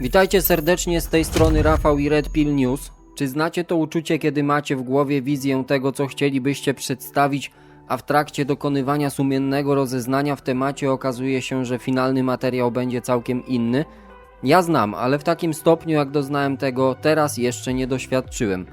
Witajcie serdecznie z tej strony Rafał i Red Pill News. Czy znacie to uczucie, kiedy macie w głowie wizję tego, co chcielibyście przedstawić, a w trakcie dokonywania sumiennego rozeznania w temacie okazuje się, że finalny materiał będzie całkiem inny? Ja znam, ale w takim stopniu, jak doznałem tego, teraz jeszcze nie doświadczyłem.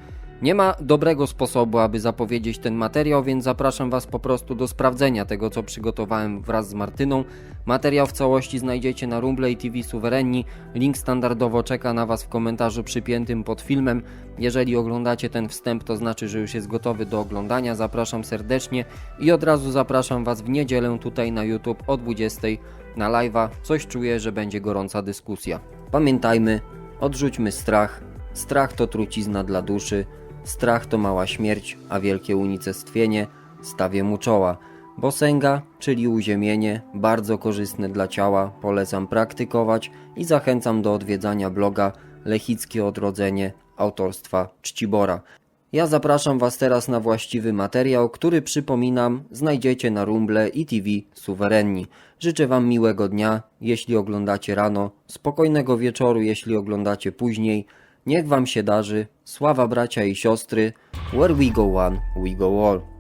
Nie ma dobrego sposobu, aby zapowiedzieć ten materiał, więc zapraszam Was po prostu do sprawdzenia tego, co przygotowałem wraz z Martyną. Materiał w całości znajdziecie na Rumble TV Suwerenni. Link standardowo czeka na Was w komentarzu przypiętym pod filmem. Jeżeli oglądacie ten wstęp, to znaczy, że już jest gotowy do oglądania. Zapraszam serdecznie i od razu zapraszam Was w niedzielę tutaj na YouTube o 20 na live'a. Coś czuję, że będzie gorąca dyskusja. Pamiętajmy, odrzućmy strach. Strach to trucizna dla duszy. Strach to mała śmierć, a wielkie unicestwienie stawię mu czoła. Bosęga, czyli uziemienie, bardzo korzystne dla ciała, polecam praktykować i zachęcam do odwiedzania bloga Lechickie Odrodzenie autorstwa Czcibora. Ja zapraszam Was teraz na właściwy materiał, który przypominam znajdziecie na Rumble i TV Suwerenni. Życzę Wam miłego dnia, jeśli oglądacie rano, spokojnego wieczoru, jeśli oglądacie później. Niech Wam się darzy, sława bracia i siostry, where we go one, we go all.